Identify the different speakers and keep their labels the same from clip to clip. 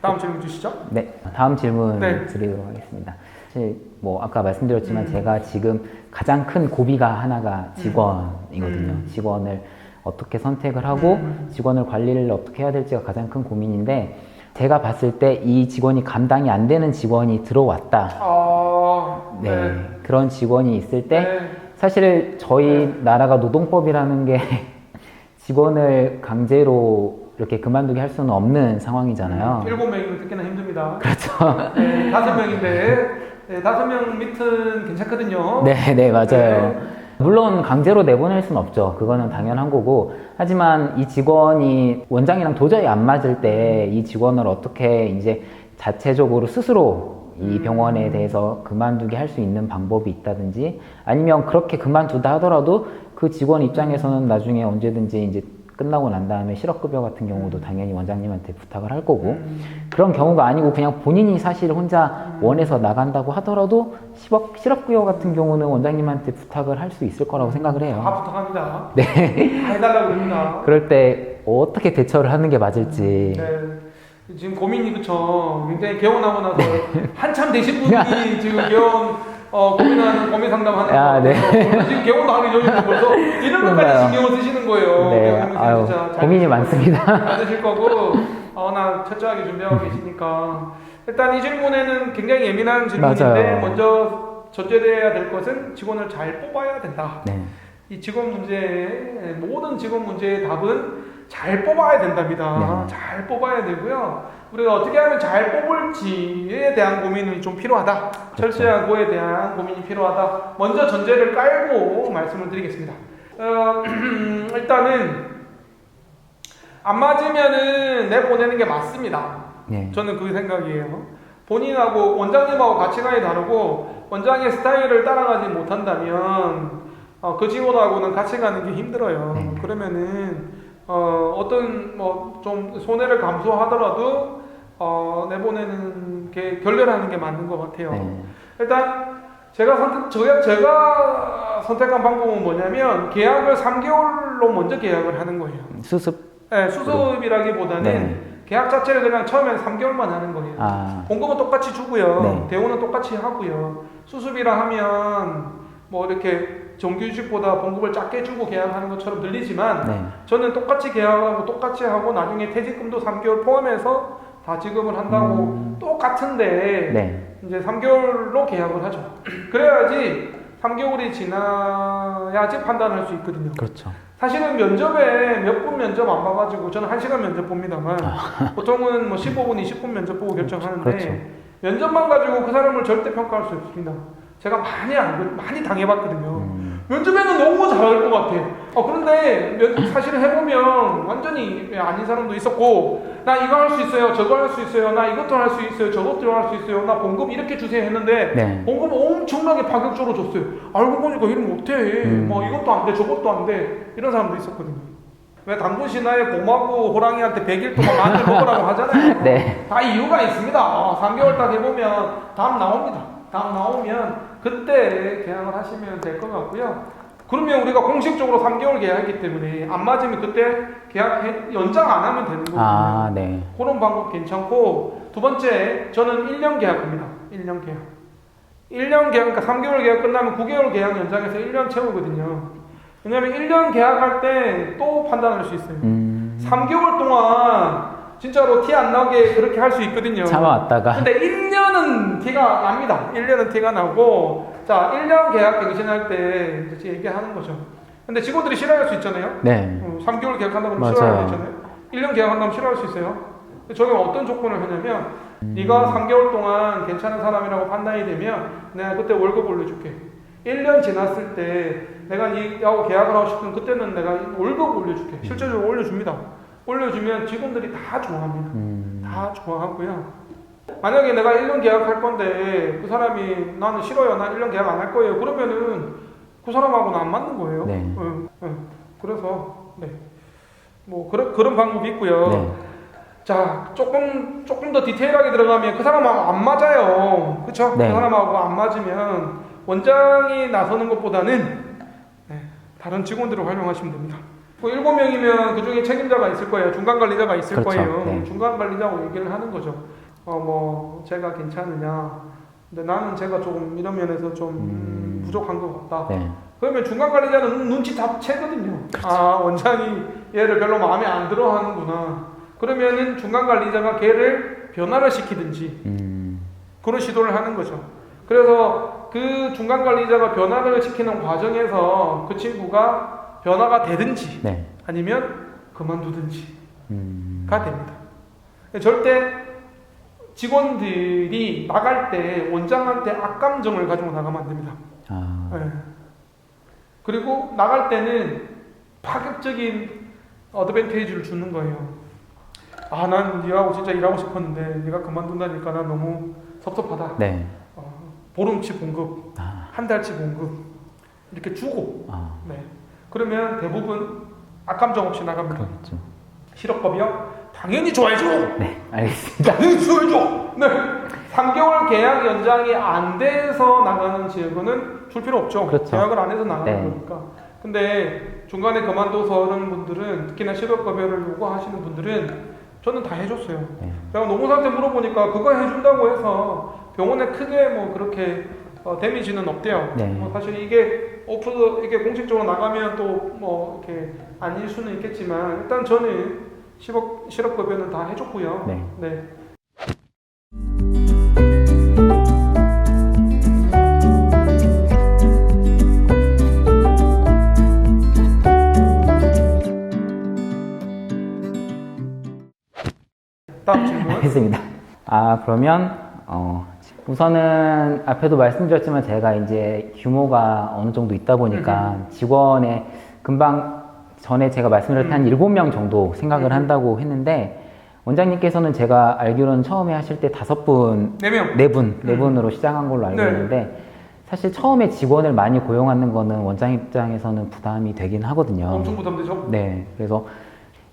Speaker 1: 다음 질문 주시죠.
Speaker 2: 네, 다음 질문
Speaker 1: 네.
Speaker 2: 드리도록 하겠습니다. 사실 뭐 아까 말씀드렸지만
Speaker 1: 음.
Speaker 2: 제가 지금 가장 큰 고비가 하나가 직원이거든요.
Speaker 1: 음.
Speaker 2: 직원을 어떻게 선택을 하고
Speaker 1: 음.
Speaker 2: 직원을 관리를 어떻게 해야 될지가 가장 큰 고민인데 제가 봤을 때 이 직원이 감당이 안 되는 직원이 들어왔다.
Speaker 1: 아,
Speaker 2: 네,
Speaker 1: 네.
Speaker 2: 그런 직원이 있을 때
Speaker 1: 네.
Speaker 2: 사실 저희
Speaker 1: 네.
Speaker 2: 나라가 노동법이라는 게 직원을 강제로 이렇게 그만두게 할 수는 없는 상황이잖아요.
Speaker 1: 일곱 명이면 듣기나 힘듭니다.
Speaker 2: 그렇죠.
Speaker 1: 네, 다섯 명인데 네, 다섯 명 밑은 괜찮거든요.
Speaker 2: 네, 네, 맞아요.
Speaker 1: 네.
Speaker 2: 물론 강제로 내보낼 수는 없죠. 그거는 당연한 거고. 하지만 이 직원이 원장이랑 도저히 안 맞을 때 이 직원을 어떻게 이제 자체적으로 스스로 이
Speaker 1: 음.
Speaker 2: 병원에 대해서 그만두게 할 수 있는 방법이 있다든지 아니면 그렇게 그만두다 하더라도 그 직원 입장에서는 나중에 언제든지 이제 끝나고 난 다음에 실업급여 같은 경우도 당연히 원장님한테 부탁을 할 거고
Speaker 1: 음.
Speaker 2: 그런 경우가 아니고 그냥 본인이 사실 혼자 원해서 나간다고 하더라도 실업, 실업급여 같은 경우는 원장님한테 부탁을 할 수 있을 거라고 생각을
Speaker 1: 다
Speaker 2: 해요.
Speaker 1: 부탁합니다.
Speaker 2: 네.
Speaker 1: 다 해달라고 그럽니다.
Speaker 2: 그럴 때 어떻게 대처를 하는 게 맞을지.
Speaker 1: 네. 지금 고민이 그쵸. 굉장히 개원하고 나서 한참 되신 분이 지금 개원 어, 고민하는 고민 상담하는
Speaker 2: 아,
Speaker 1: 거.
Speaker 2: 네.
Speaker 1: 지금 개원도 하기 전인데 벌써 이런 것까지? 신경을 쓰시는 거예요.
Speaker 2: 네.
Speaker 1: 고민
Speaker 2: 아유, 고민이 많습니다.
Speaker 1: 되실 거고, 어, 나 철저하게 준비하고 계시니까. 일단 이 질문에는 굉장히 예민한 질문인데,
Speaker 2: 맞아요.
Speaker 1: 먼저 전제돼야 될 것은 직원을 잘 뽑아야 된다.
Speaker 2: 네.
Speaker 1: 이 직원 문제 모든 직원 문제의 답은 잘 뽑아야 된답니다.
Speaker 2: 네.
Speaker 1: 잘 뽑아야 되고요. 우리가 어떻게 하면 잘 뽑을지에 대한 고민이 좀 필요하다. 철저한 거에 대한 고민이 필요하다. 먼저 전제를 깔고 말씀을 드리겠습니다. 어, 일단은 안 맞으면은 내보내는 게 맞습니다.
Speaker 2: 네.
Speaker 1: 저는 그 생각이에요. 본인하고 원장님하고 가치관이 다르고 원장의 스타일을 따라가지 못한다면 어, 그 직원하고는 같이 가는 게 힘들어요.
Speaker 2: 네.
Speaker 1: 그러면은 어, 어떤 뭐 좀 손해를 감수하더라도 어, 내보내는 게 결렬하는 게 맞는 것 같아요.
Speaker 2: 네.
Speaker 1: 일단 제가 선택 제가, 제가 선택한 방법은 뭐냐면 계약을 3개월로 먼저 계약을 하는 거예요.
Speaker 2: 수습.
Speaker 1: 네, 수습이라기보다는
Speaker 2: 네.
Speaker 1: 계약 자체를 그냥 처음엔 3개월만 하는 거예요.
Speaker 2: 아,
Speaker 1: 공급은 똑같이 주고요.
Speaker 2: 네.
Speaker 1: 대우는 똑같이 하고요. 수습이라 하면 뭐 이렇게 정규직보다 봉급을 작게 주고 계약하는 것처럼 들리지만
Speaker 2: 네.
Speaker 1: 저는 똑같이 계약하고 똑같이 하고 나중에 퇴직금도 3개월 포함해서 다 지급을 한다고
Speaker 2: 음.
Speaker 1: 똑같은데
Speaker 2: 네.
Speaker 1: 이제 3개월로 계약을 하죠. 그래야지 3개월이 지나야지 판단할 수 있거든요.
Speaker 2: 그렇죠.
Speaker 1: 사실은 면접에 몇 분 면접 안 봐가지고 저는 1시간 면접 봅니다만 보통은 뭐 15분, 20분 면접 보고 결정하는데
Speaker 2: 아. 그렇죠.
Speaker 1: 면접만 가지고 그 사람을 절대 평가할 수 없습니다. 제가 많이 알고 많이 당해봤거든요.
Speaker 2: 음,
Speaker 1: 면접에는 너무 잘할 것 같아. 어, 그런데 면, 사실 해보면 완전히 아닌 사람도 있었고, 나 이거 할 수 있어요, 저거 할 수 있어요, 나 이것도 할 수 있어요, 저것도 할 수 있어요, 나 봉급 이렇게 주세요 했는데,
Speaker 2: 네.
Speaker 1: 봉급 엄청나게 파격적으로 줬어요. 알고 보니까 이런 못해.
Speaker 2: 음.
Speaker 1: 뭐 이것도 안 돼, 저것도 안 돼. 이런 사람도 있었거든요. 왜 당군 신화에 고마고 호랑이한테 100일 동안 마늘 먹으라고 하잖아요.
Speaker 2: 네.
Speaker 1: 다 이유가 있습니다. 어, 3개월 딱 해보면 답 나옵니다. 답 나오면 그때 계약을 하시면 될 것 같고요. 그러면 우리가 공식적으로 3개월 계약이기 때문에 안 맞으면 그때 계약 해- 연장 안 하면 되는 거거든요.
Speaker 2: 아, 네.
Speaker 1: 그런 방법 괜찮고 두 번째 저는 1년 계약합니다. 1년 계약. 1년 계약 그러니까 3개월 계약 끝나면 9개월 계약 연장해서 1년 채우거든요. 왜냐면 1년 계약할 때 또 판단할 수 있어요.
Speaker 2: 음,
Speaker 1: 3개월 동안 진짜로 티 안 나게 그렇게 할 수 있거든요.
Speaker 2: 참아왔다가.
Speaker 1: 근데 1년 은 티가 납니다. 1년은 티가 나고 자 1년 계약 갱신할 때 이제 얘기하는 거죠. 근데 직원들이 싫어할 수 있잖아요.
Speaker 2: 네.
Speaker 1: 어, 3개월 계약한다고
Speaker 2: 맞아요.
Speaker 1: 싫어할 수 있잖아요. 1년 계약한다면 싫어할 수 있어요. 저희가 어떤 조건을 하냐면 네가 3개월 동안 괜찮은 사람이라고 판단이 되면 내가 그때 월급 올려줄게. 1년 지났을 때 내가 니하고 계약을 하고 싶으면 그때는 내가 월급 올려줄게. 실제적으로 올려줍니다. 올려주면 직원들이 다 좋아합니다.
Speaker 2: 음,
Speaker 1: 다 좋아하고요. 만약에 내가 1년 계약할 건데 그 사람이 나는 싫어요. 나 1년 계약 안 할 거예요. 그러면은 그 사람하고는 안 맞는 거예요.
Speaker 2: 네.
Speaker 1: 응, 응. 그래서 네. 뭐 그런 그런 방법이 있고요.
Speaker 2: 네.
Speaker 1: 자, 조금 조금 더 디테일하게 들어가면 그 사람하고 안 맞아요. 그렇죠?
Speaker 2: 네.
Speaker 1: 그 사람하고 안 맞으면 원장이 나서는 것보다는 네, 다른 직원들을 활용하시면 됩니다. 뭐 일곱 명이면 그 중에 책임자가 있을 거예요. 중간 관리자가 있을
Speaker 2: 그렇죠.
Speaker 1: 거예요.
Speaker 2: 네.
Speaker 1: 중간 관리자하고 얘기를 하는 거죠. 어 뭐 제가 괜찮으냐. 근데 나는 제가 조금 이런 면에서 좀
Speaker 2: 음.
Speaker 1: 부족한 것 같다.
Speaker 2: 네.
Speaker 1: 그러면 중간 관리자는 눈치 다 채거든요. 아 원장이 얘를 별로 마음에 안 들어 하는구나. 그러면은 중간 관리자가 걔를 변화를 시키든지
Speaker 2: 음,
Speaker 1: 그런 시도를 하는 거죠. 그래서 그 중간 관리자가 변화를 시키는 과정에서 그 친구가 변화가 되든지
Speaker 2: 네.
Speaker 1: 아니면 그만두든지가
Speaker 2: 음,
Speaker 1: 됩니다. 절대 직원들이 나갈 때 원장한테 악감정을 가지고 나가면 안 됩니다.
Speaker 2: 아,
Speaker 1: 예. 그리고 나갈 때는 파격적인 어드밴테이지를 주는 거예요. 아, 난 네하고 진짜 일하고 싶었는데 네가 그만둔다니까 난 너무 섭섭하다.
Speaker 2: 네.
Speaker 1: 어, 보름치 봉급,
Speaker 2: 아,
Speaker 1: 한 달치 봉급 이렇게 주고,
Speaker 2: 아,
Speaker 1: 네. 그러면 대부분 악감정 없이 나갑니다.
Speaker 2: 그렇겠죠.
Speaker 1: 실업법이요? 당연히 줘야죠.
Speaker 2: 네, 알겠습니다.
Speaker 1: 당연히 줘야죠. 네. 3개월 계약 연장이 안 돼서 나가는 지역은 줄 필요 없죠.
Speaker 2: 그렇죠.
Speaker 1: 계약을 안 해서 나가는
Speaker 2: 네.
Speaker 1: 거니까. 근데 중간에 그만둬서 하는 분들은 특히나 실업급여를 요구하시는 분들은 저는 다 해줬어요.
Speaker 2: 네.
Speaker 1: 제가 노무사한테 물어보니까 그거 해준다고 해서 병원에 크게 뭐 그렇게 어, 데미지는 없대요.
Speaker 2: 네.
Speaker 1: 뭐 사실 이게 오프 이게 공식적으로 나가면 또 뭐 이렇게 아닐 수는 있겠지만 일단 저는 실업 실업 급여는 다 해줬고요.
Speaker 2: 네.
Speaker 1: 네. 다음 질문.
Speaker 2: 알겠습니다. 아 그러면 어, 우선은 앞에도 말씀드렸지만 제가 이제 규모가 어느 정도 있다 보니까 직원의 금방 전에 제가 말씀드렸던 한 7명 정도 생각을
Speaker 1: 음.
Speaker 2: 한다고 했는데 원장님께서는 제가 알기로는 처음에 하실 때 다섯 분,
Speaker 1: 네 명.
Speaker 2: 네 분, 네
Speaker 1: 음.
Speaker 2: 분으로 시작한 걸로 알고
Speaker 1: 네.
Speaker 2: 있는데 사실 처음에 직원을 많이 고용하는 거는 원장 입장에서는 부담이 되긴 하거든요.
Speaker 1: 엄청 부담되죠.
Speaker 2: 네, 그래서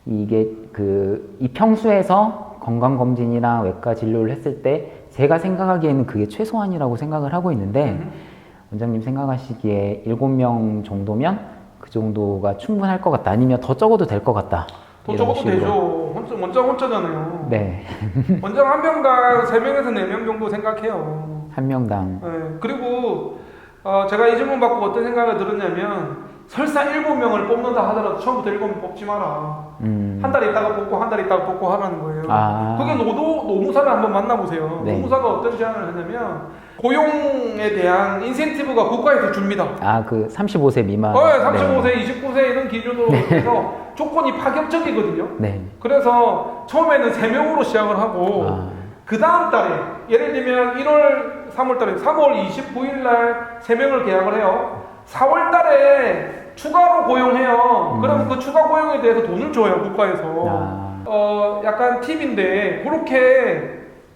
Speaker 2: 이게 그 이 평수에서 건강 검진이랑 외과 진료를 했을 때 제가 생각하기에는 그게 최소한이라고 생각을 하고 있는데
Speaker 1: 음.
Speaker 2: 원장님 생각하시기에 일곱 명 정도면 그 정도가 충분할 것 같다 아니면 더 적어도 될 것 같다
Speaker 1: 더 적어도
Speaker 2: 식으로.
Speaker 1: 되죠. 원장 원장 혼자잖아요.
Speaker 2: 네,
Speaker 1: 원장 한 명당 세 명에서 네명 정도 생각해요.
Speaker 2: 한 명당
Speaker 1: 네. 그리고 어, 제가 이 질문 받고 어떤 생각을 들었냐면 설사 일곱 명을 뽑는다 하더라도 처음부터 일곱 명 뽑지 마라.
Speaker 2: 음,
Speaker 1: 한 달 있다가 뽑고 한 달 있다가 뽑고 하라는 거예요.
Speaker 2: 아.
Speaker 1: 그게 노도 노무사를 한번 만나보세요.
Speaker 2: 네.
Speaker 1: 노무사가 어떤 제안을 하냐면 고용에 대한 인센티브가 국가에서 줍니다.
Speaker 2: 아 그 35세 미만
Speaker 1: 어, 35세, 29세 이런 기준으로 해서 조건이 파격적이거든요.
Speaker 2: 네,
Speaker 1: 그래서 처음에는 세명으로 시작을 하고
Speaker 2: 아,
Speaker 1: 그 다음 달에 예를 들면 1월, 3월 달에 3월 29일 날 3명을 계약을 해요. 4월 달에 추가로 고용해요.
Speaker 2: 음.
Speaker 1: 그러면 그 추가 고용에 대해서 돈을 줘요, 국가에서.
Speaker 2: 아,
Speaker 1: 어, 약간 팁인데 그렇게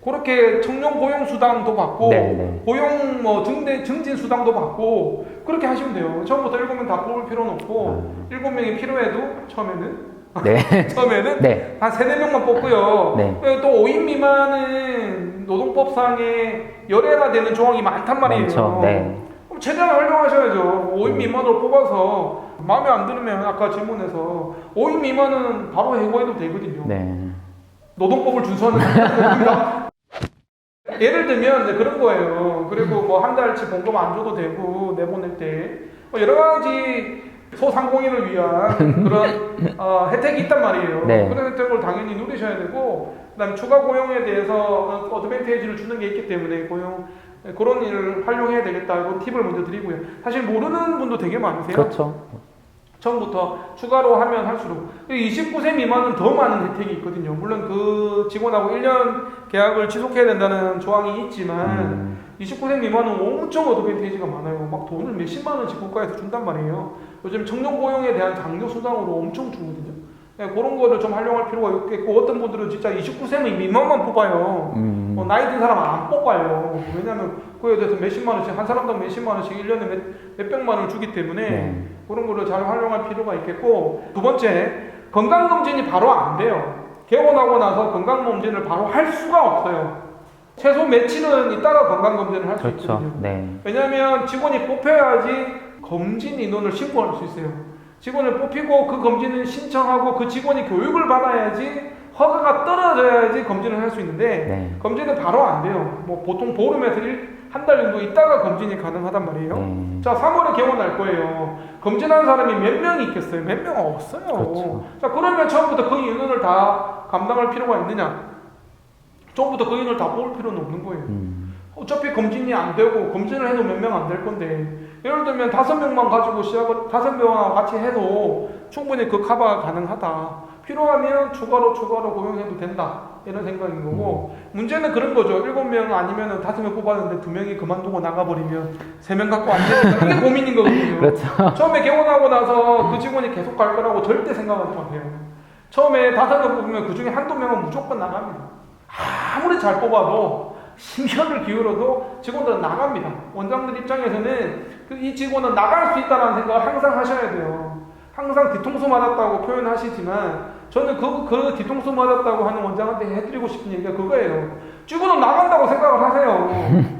Speaker 1: 그렇게 청년 고용 수당도 받고
Speaker 2: 네, 네.
Speaker 1: 고용 뭐 증대 증진 수당도 받고 그렇게 하시면 돼요. 처음부터 일곱 명 다 뽑을 필요는 없고 일곱 명이 필요해도 처음에는
Speaker 2: 네,
Speaker 1: 처음에는
Speaker 2: 네,
Speaker 1: 한 세네 명만 뽑고요.
Speaker 2: 네.
Speaker 1: 또 5인 미만은 노동법상에 열애가 되는 조항이 많단 말이에요.
Speaker 2: 많죠. 네.
Speaker 1: 그럼 최대한 활용하셔야죠. 5인 미만으로 뽑아서 마음에 안 들으면 아까 질문에서 5인 미만은 바로 해고해도 되거든요.
Speaker 2: 네,
Speaker 1: 노동법을 준수하는. 예를 들면 그런 거예요. 그리고 뭐 한 달치 봉급 안 줘도 되고 내보낼 때 뭐 여러 가지 소상공인을 위한 그런 어, 혜택이 있단 말이에요.
Speaker 2: 네.
Speaker 1: 그런 혜택을 당연히 누리셔야 되고 그다음 추가 고용에 대해서 어드밴테이지를 주는 게 있기 때문에 고용 그런 일을 활용해야 되겠다. 이런 팁을 먼저 드리고요. 사실 모르는 분도 되게 많으세요.
Speaker 2: 그렇죠.
Speaker 1: 처음부터 추가로 하면 할수록 29세 미만은 더 많은 혜택이 있거든요. 물론 그 직원하고 1년 계약을 지속해야 된다는 조항이 있지만
Speaker 2: 음,
Speaker 1: 29세 미만은 엄청 어드밴테이지가 많아요. 막 돈을 몇십만 원씩 국가에서 준단 말이에요. 요즘 청년 고용에 대한 장려 수당으로 엄청 주거든요. 네, 그런 거를 좀 활용할 필요가 있겠고 어떤 분들은 진짜 29세 미만만 뽑아요.
Speaker 2: 음,
Speaker 1: 어, 나이 든 사람 안 뽑아요. 왜냐면 그에 대해서 몇십만 원씩 한 사람당 몇십만 원씩 1년에 몇, 몇백만 원을 주기 때문에
Speaker 2: 네.
Speaker 1: 그런 거를 잘 활용할 필요가 있겠고 두 번째 건강검진이 바로 안 돼요. 개원하고 나서 건강검진을 바로 할 수가 없어요. 최소 며칠은 있다가 건강검진을 할수
Speaker 2: 그렇죠.
Speaker 1: 있거든요.
Speaker 2: 네,
Speaker 1: 왜냐하면 직원이 뽑혀야지 검진 인원을 신고할 수 있어요. 직원을 뽑히고 그 검진을 신청하고 그 직원이 교육을 받아야지 허가가 떨어져야지 검진을 할 수 있는데
Speaker 2: 네.
Speaker 1: 검진은 바로 안 돼요. 뭐 보통 보름에서 한 달 정도 있다가 검진이 가능하단 말이에요.
Speaker 2: 네.
Speaker 1: 자, 3월에 개원할 거예요. 검진하는 사람이 몇명 있겠어요? 몇 명 없어요.
Speaker 2: 그렇죠.
Speaker 1: 자, 그러면 처음부터 그 인원을 다 감당할 필요가 있느냐? 처음부터 그 인원을 다 뽑을 필요는 없는 거예요.
Speaker 2: 음.
Speaker 1: 어차피 검진이 안 되고 검진을 해도 몇 명 안 될 건데 예를 들면 다섯 명만 가지고 시작을 다섯 명하고 같이 해도 충분히 그 커버가 가능하다. 필요하면 추가로 추가로 고용해도 된다 이런 생각인 거고 문제는 그런 거죠. 일곱 명 아니면은 다섯 명 뽑았는데 두 명이 그만두고 나가버리면 세 명 갖고 안 되니까 이게 고민인 거거든요.
Speaker 2: 그렇죠.
Speaker 1: 처음에 개원하고 나서 그 직원이 계속 갈 거라고 절대 생각하지 마세요. 처음에 다섯 명 뽑으면 그 중에 한두 명은 무조건 나갑니다. 아무리 잘 뽑아도 신경을 기울여도 직원들은 나갑니다. 원장들 입장에서는 그이 직원은 나갈 수 있다는 생각을 항상 하셔야 돼요. 항상 뒤통수 맞았다고 표현하시지만 저는 그, 그 뒤통수 맞았다고 하는 원장한테 해드리고 싶은 얘기가 그거예요. 직원은 나간다고 생각을 하세요.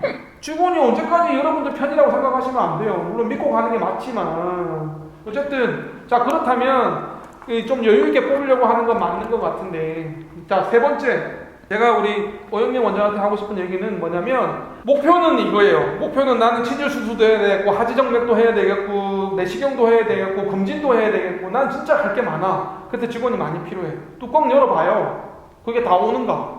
Speaker 1: 직원이 언제까지 여러분들 편이라고 생각하시면 안 돼요. 물론 믿고 가는 게 맞지만 어쨌든 자 그렇다면 이좀 여유 있게 뽑으려고 하는 건 맞는 것 같은데 자 세 번째 제가 우리 오영민 원장한테 하고 싶은 얘기는 뭐냐면 목표는 이거예요. 목표는 나는 치질 수술도 해야 되겠고 하지정맥도 해야 되겠고 내시경도 해야 되겠고 검진도 해야 되겠고 난 진짜 할 게 많아. 그때 직원이 많이 필요해. 뚜껑 열어봐요. 그게 다 오는가?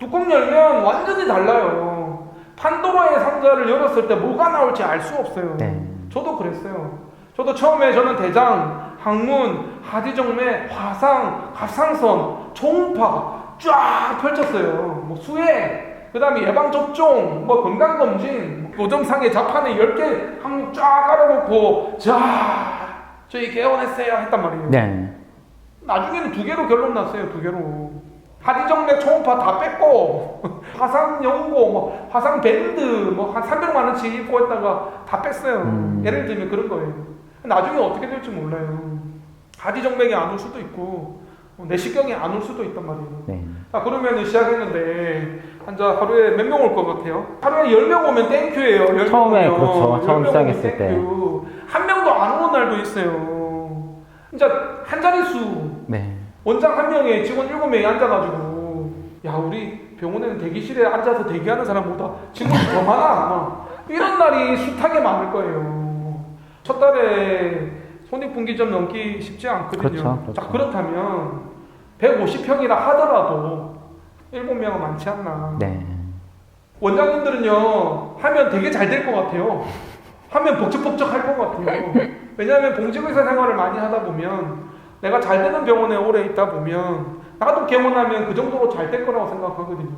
Speaker 1: 뚜껑 열면 완전히 달라요. 판도라의 상자를 열었을 때 뭐가 나올지 알 수 없어요.
Speaker 2: 네.
Speaker 1: 저도 그랬어요. 저도 처음에 저는 대장, 항문, 하지정맥, 화상, 갑상선, 초음파 쫙 펼쳤어요. 뭐 수액, 그 다음에 예방접종, 뭐 건강검진, 노점상에 자판에 10개 항목 쫙 깔아놓고 자, 저희 개원했어요 했단 말이에요.
Speaker 2: 네.
Speaker 1: 나중에는 두 개로 결론 났어요. 두 개로. 하지정맥 초음파 다 뺐고 화상 연고, 뭐 화상 밴드 뭐 한 300만 원씩 입고 했다가 다 뺐어요.
Speaker 2: 음.
Speaker 1: 예를 들면 그런 거예요. 나중에 어떻게 될지 몰라요. 하지정맥이 안 올 수도 있고 뭐 내시경이 안 올 수도 있단 말이에요.
Speaker 2: 네.
Speaker 1: 자 그러면 시작했는데 한자 하루에 몇 명 올 것 같아요? 하루에 10명 오면 땡큐예요. 10명
Speaker 2: 처음에
Speaker 1: 오면.
Speaker 2: 그렇죠. 처음
Speaker 1: 10명
Speaker 2: 시작했을
Speaker 1: 땡큐. 한 명도 안 오는 날도 있어요. 진짜 한 자릿수
Speaker 2: 네.
Speaker 1: 원장 한 명에 직원 일곱 명이 앉아가지고 야 우리 병원에는 대기실에 앉아서 대기하는 사람보다 직원이 더 많아 이런 날이 숱하게 많을 거예요 첫 달에 손익분기점 넘기 쉽지 않거든요
Speaker 2: 그렇죠, 그렇죠.
Speaker 1: 자 그렇다면 150평이라 하더라도 일곱 명은 많지 않나
Speaker 2: 네.
Speaker 1: 원장님들은요 하면 되게 잘 될 것 같아요. 하면 벅적벅적 할 것 같아요. 왜냐하면 봉직의사 생활을 많이 하다 보면 내가 잘 되는 병원에 오래 있다 보면 나도 개원하면 그 정도로 잘 될 거라고 생각하거든요.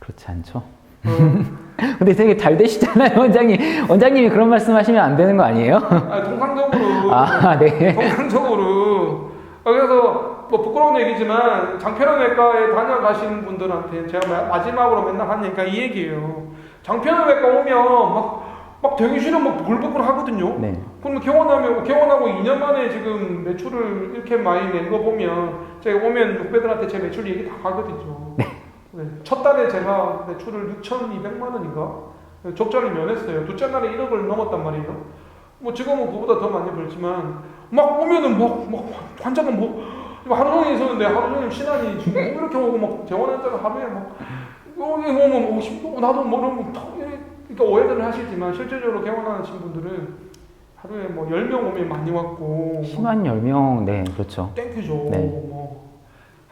Speaker 2: 그렇지 않죠.
Speaker 1: 어,
Speaker 2: 근데 되게 잘 되시잖아요, 원장님. 원장님이 그런 말씀하시면 안 되는 거 아니에요?
Speaker 1: 아, 통상적으로
Speaker 2: 아, 네.
Speaker 1: 통상적으로 아, 그래서 뭐 부끄러운 얘기지만 장편외과에 다녀가시는 분들한테 제가 마- 마지막으로 맨날 하는 얘기가 이 얘기예요. 장편외과 오면 막, 막 대기실은 막 부글부글 하거든요.
Speaker 2: 네.
Speaker 1: 그럼 개원하면 개원하고 2년 만에 지금 매출을 이렇게 많이 낸 거 보면 제가 오면 육배들한테 제 매출 얘기 다 하거든요. 네. 첫 달에 제가 매출을 6,200만 원인가 적자를 면했어요. 둘째 날에 1억을 넘었단 말이에요. 뭐 지금은 그보다 더 많이 벌지만 막 오면은 막, 막 환자가 뭐 하루 종일 있었는데 하루 종일 신안이 지금 뭐 이렇게 오고 막 재원 환자가 하루에 막 여기 오면 50, 나도 모르면 턱 이렇게 그러니까 오해들을 하시지만 실제적으로 개원하신 분들은 하루에 뭐 10명 오면 많이 왔고
Speaker 2: 심한 10명, 네, 그렇죠.
Speaker 1: 땡큐죠.
Speaker 2: 네.
Speaker 1: 뭐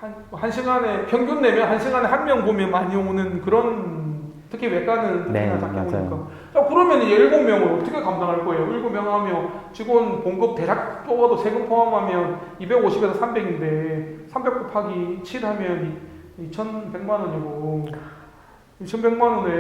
Speaker 1: 한, 한 시간에 평균 내면 한 시간에 한 명 보면 많이 오는 그런 특히 외과는
Speaker 2: 네,
Speaker 1: 특히나 작게
Speaker 2: 맞아요.
Speaker 1: 오니까. 자 그러면 이제 일곱 명을 어떻게 감당할 거예요? 일곱 명 하면 직원 봉급 대략 뽑아도 세금 포함하면 250에서 300인데 300 곱하기 7 하면 2,100만 원이고 2,100만 원에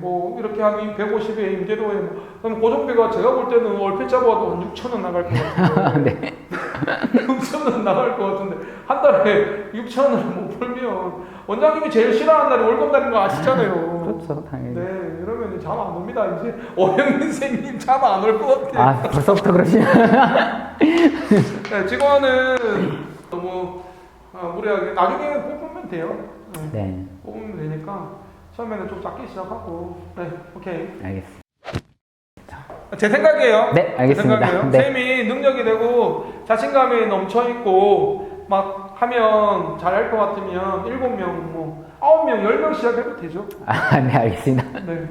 Speaker 1: 뭐 이렇게 하면 150에 임대료에 뭐 그럼 고정비가 제가 볼 때는 얼핏 잡아도 한 6천 원 나갈 것 같아요.
Speaker 2: 네.
Speaker 1: 6천 원 나갈 것 같은데 한 달에 6천 원을 못 벌면 원장님이 제일 싫어하는 날이 월급 날인 거 아시잖아요.
Speaker 2: 그렇죠, 당연히.
Speaker 1: 네, 이러면 잠 안 옵니다. 이제 오영민 선생님 잠 안 올 것 같아요.
Speaker 2: 아, 벌써부터 그러시면.
Speaker 1: 네, 직원은 너무 아, 무리하게 나중에 뽑으면 돼요. 네,
Speaker 2: 네,
Speaker 1: 뽑으면 되니까 처음에는 좀 작게 시작하고 네, 오케이.
Speaker 2: 알겠습니다.
Speaker 1: 제 생각이에요.
Speaker 2: 네, 알겠습니다.
Speaker 1: 제 생각이에요.
Speaker 2: 네.
Speaker 1: 쌤이 능력이 되고 자신감이 넘쳐 있고 막 하면 잘할 것 같으면 일곱 명, 뭐 아홉 명, 열 명 시작해도 되죠.
Speaker 2: 아, 네, 알겠습니다.
Speaker 1: 네.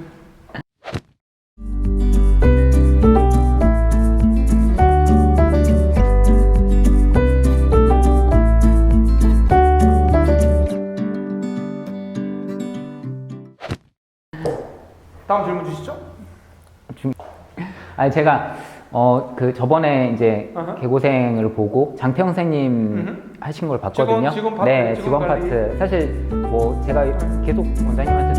Speaker 2: 아니 제가 어 그 저번에 이제
Speaker 1: 아하.
Speaker 2: 개고생을 보고 장태영 선생님
Speaker 1: 음흠.
Speaker 2: 하신 걸 봤거든요.
Speaker 1: 직원- 직원 파트,
Speaker 2: 네,
Speaker 1: 직원
Speaker 2: 직원. 파트. 사실 뭐 제가 계속 원장님한테